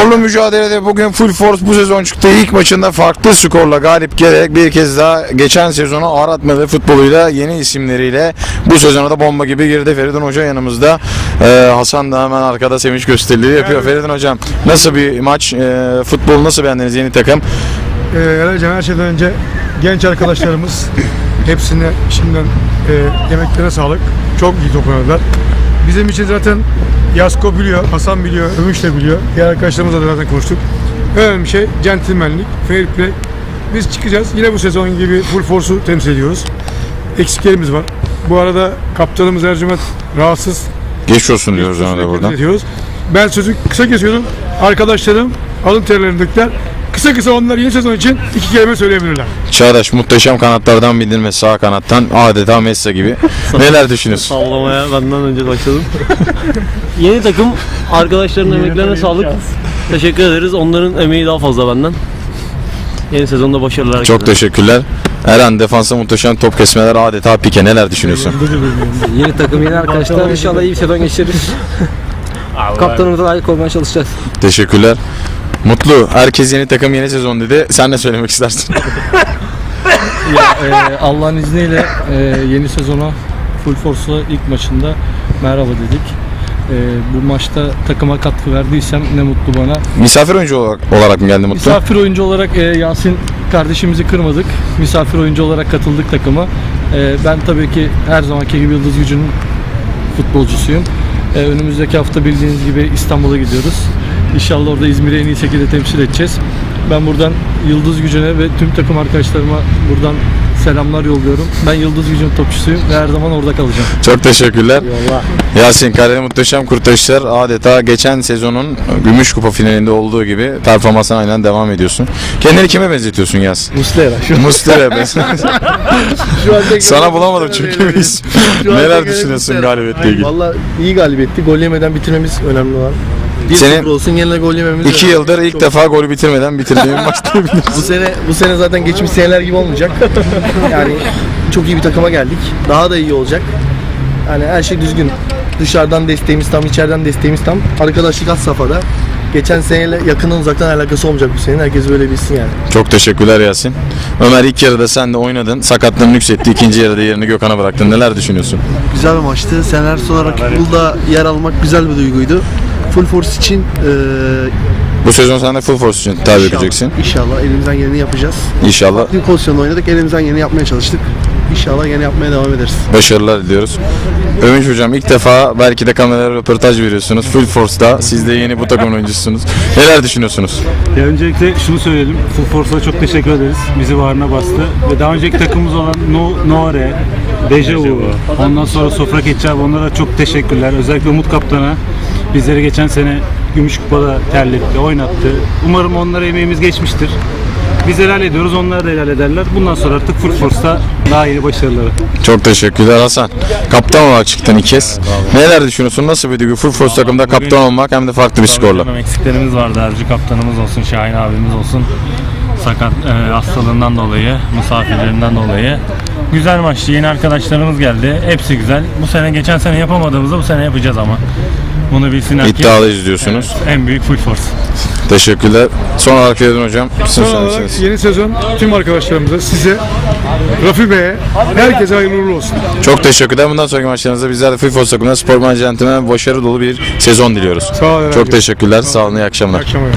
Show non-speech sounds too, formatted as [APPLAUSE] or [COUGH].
Zorlu mücadelede bugün Full Force bu sezon çıktığı ilk maçında farklı skorla galip gelerek bir kez daha geçen sezonu aratmadı futboluyla yeni isimleriyle bu sezona da bomba gibi girdi. Feridun Hoca yanımızda. Ee, Hasan da hemen arkada sevinç gösterileri yapıyor. Feridun Hocam nasıl bir maç? Ee, futbolu nasıl beğendiniz yeni takım? Ee, Eraycan her şeyden önce genç arkadaşlarımız [LAUGHS] hepsine şimdiden e, emeklerine sağlık. Çok iyi top oynadılar. Bizim için zaten Yasko biliyor, Hasan biliyor, Övünç de biliyor. Diğer arkadaşlarımızla da zaten konuştuk. Önemli şey centilmenlik, fair play. Biz çıkacağız. Yine bu sezon gibi full force'u temsil ediyoruz. Eksiklerimiz var. Bu arada kaptanımız Ercüment rahatsız. Geçmiş olsun diyoruz ona da buradan. Ediyoruz. Ben sözü kısa kesiyorum. Arkadaşlarım alın terlerini döktüler. Kısa kısa onlar yeni sezon için iki kelime söyleyebilirler. Çağdaş muhteşem kanatlardan bildirme sağ kanattan adeta Messi gibi. [LAUGHS] Neler düşünüyorsun? Sallamaya benden önce başladım. [LAUGHS] Yeni takım arkadaşların emeklerine sağlık. Teşekkür ederiz. Onların emeği daha fazla benden. Yeni sezonda başarılar. Çok herkese. teşekkürler. Eren defansa muhteşem top kesmeler adeta pike. Neler düşünüyorsun? Yeni takım, yeni arkadaşlar. İnşallah iyi bir sezon geçiririz. [LAUGHS] Kaptanımıza layık olmaya çalışacağız. Teşekkürler. Mutlu. Herkes yeni takım yeni sezon dedi. Sen ne söylemek istersin? [LAUGHS] Ee, Allah'ın izniyle e, yeni sezona Full Force'la ilk maçında merhaba dedik. Ee, bu maçta takıma katkı verdiysem ne mutlu bana. Misafir oyuncu olarak, olarak mı geldi Mutlu? Misafir oyuncu olarak e, Yasin kardeşimizi kırmadık. Misafir oyuncu olarak katıldık takıma. E, ben tabii ki her zamanki gibi Yıldız Gücü'nün futbolcusuyum. E, önümüzdeki hafta bildiğiniz gibi İstanbul'a gidiyoruz. İnşallah orada İzmir'i en iyi şekilde temsil edeceğiz. Ben buradan Yıldız Gücü'ne ve tüm takım arkadaşlarıma buradan selamlar yolluyorum. Ben Yıldız Gücü'nün topçusuyum ve her zaman orada kalacağım. Çok teşekkürler. Yasin Kaleli muhteşem kurtarışlar. Adeta geçen sezonun Gümüş Kupa finalinde olduğu gibi performansına aynen devam ediyorsun. Kendini kime benzetiyorsun Yas? Muslera. Muslera ben. şu anda [LAUGHS] Sana bulamadım çünkü isim. Neler düşünüyorsun galibiyetle ilgili? Valla iyi galibiyetti. Gol yemeden bitirmemiz önemli olan. Bir Senin Senin... olsun yine gol yememiz İki yıldır ilk Çok- defa golü bitirmeden bitirdiğim [LAUGHS] maç diyebiliriz. Bu sene bu sene zaten geçmiş seneler gibi olmayacak. [LAUGHS] Yani çok iyi bir takıma geldik. Daha da iyi olacak. Yani her şey düzgün. Dışarıdan desteğimiz tam, içeriden desteğimiz tam. Arkadaşlık az safhada. Geçen seneyle yakından uzaktan alakası olmayacak bu senenin. Herkes böyle bilsin yani. Çok teşekkürler Yasin. Ömer ilk yarıda sen de oynadın. Sakatlığın yükseltti. İkinci yarıda yerini Gökhan'a bıraktın. Neler düşünüyorsun? Güzel bir maçtı. Seneler sonra futbolda yer almak güzel bir duyguydu. Full Force için eee Bu sezon sen de full force için tabi inşallah, edeceksin. inşallah elimizden geleni yapacağız. İnşallah Bir pozisyonda oynadık. Elimizden geleni yapmaya çalıştık. İnşallah yine yapmaya devam ederiz. başarılar diliyoruz. Övünç hocam ilk defa belki de kameraya röportaj veriyorsunuz. Full Force'da. Siz de yeni bu takımın oyuncusunuz. Neler düşünüyorsunuz? Ya öncelikle şunu söyleyelim. Full Force'a çok teşekkür ederiz. Bizi bağrına bastı. Ve daha önceki takımımız olan no, Noare, Dejavu, ondan sonra Sofra Ketçap onlara çok teşekkürler. Özellikle Umut Kaptan'a bizleri geçen sene Gümüş Kupa'da terletti, oynattı. Umarım onlara emeğimiz geçmiştir. Biz helal ediyoruz, onlar da helal ederler. Bundan sonra artık Full Force'ta daha iyi başarıları. Çok teşekkürler Hasan. Kaptan olarak çıktın iki kez. Neler düşünüyorsun? Nasıl bir duygu? Full Force takımda kaptan olmak hem de farklı bir skorla. Bizim eksiklerimiz vardı. Ercü kaptanımız olsun, Şahin abimiz olsun. Sakat e, hastalığından dolayı, misafirlerinden dolayı. Güzel maçtı. Yeni arkadaşlarımız geldi. Hepsi güzel. Bu sene geçen sene yapamadığımızda bu sene yapacağız ama. Bunu bilsinler ki. İddialıyız diyorsunuz. En büyük full force. Teşekkürler. Son olarak Feridun hocam. Sizin Son olarak yeni sezon tüm arkadaşlarımıza, size, Rafi Bey'e, herkese hayırlı uğurlu olsun. Çok teşekkürler. Bundan sonraki maçlarınızda bizler de Full Force takımında Sportman Centilmen başarı dolu bir sezon diliyoruz. Sağ olun. Çok teşekkürler. Sağ olun. İyi akşamlar. akşamlar.